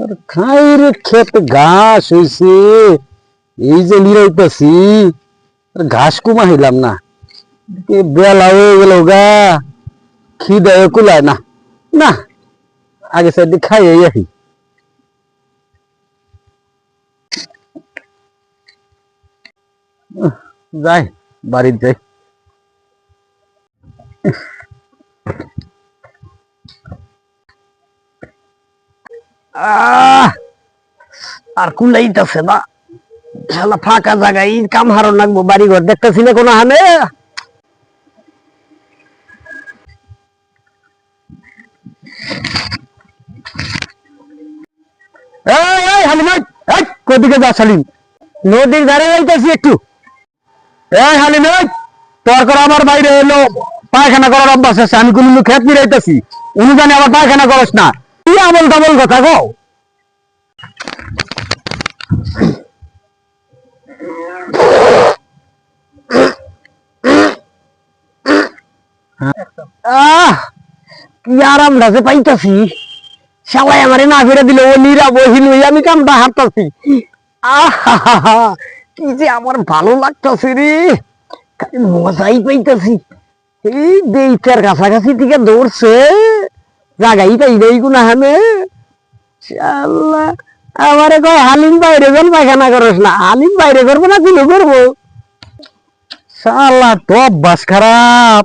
আর খাই রে ক্ষেত ঘাস হইছে। এই যে নিরাইতেছি আর ঘাস কুমা হইলাম না। বেলা হয়ে গেল গা, খিদে কুলায় না। না, আগে সাইড খাই আহি। যাই বাড়ির যাই। আর কুলাইতেছে না ফাঁকা জায়গায় কাম হারো লাগবো বাড়ি ঘর দেখতেছি না কোনো হানে? যা যাইতেছি একটু। তোর আমার বাইরে এলো, পায়খানা করার অভ্যাস আছে, আমি কোন খেত নিরাইতেছি উনি জানি আবার পায়খানা করস না। কি আমল টামল কথা গো আহ, কি আরাম রাজে পাইতাছি। শালাই আমারে না ফিরে দিল, ও নিরা বহিল আমি কামটা হাঁটতাছি। আহা কি যে আমার ভালো লাগতাছে রে। মজাই পাইতাছি। এই দেইটার কাছাকাছি থেকে দৌড়ছে। জাগাই পাই দেই গুনা হানে শাল্লা আমারে কয়, হালিম বাইরে যান পায়খানা করস না। হালিম বাইরে করব না তুলে করব। শালা তো অভ্যাস খারাপ।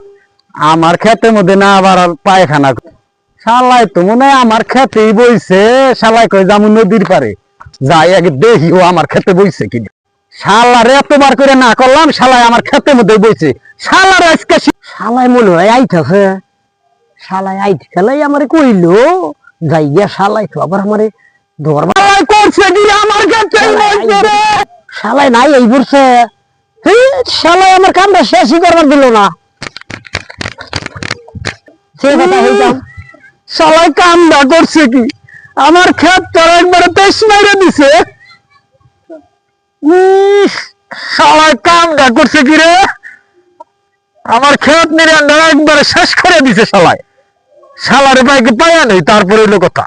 আমার খেতের মধ্যে না আবার পায়খানা শালাই তো মনে আমার খেতেই বইছে। শালাই কই যামু নদীর পারে যাই আগে দেখি, ও আমার খেতে বইছে কি শালার এতবার করে না করলাম শালাই আমার খেতের মধ্যে বইছে। শালার আজকে শালাই মনে হয় আইতাছে। শালাই আইতে খেলাই আমারে কইলো যাই গিয়া শালাই তো আবার আমারে শালাই করছে কি আমার রে শালাই নাই এই পড়ছে শালাই আমার কামটা শেষই করবার দিল না। সে কথা হইতাম শালাই কামটা করছে কি? আমার খেত তার একবারে তেইশ মাইরে দিছে। শালাই কামটা করছে কি রে? আমার খেত নিরান্ডা একবারে শেষ করে দিছে শালাই শালারে পাইকে পায়া নেই তারপরে হইল কথা।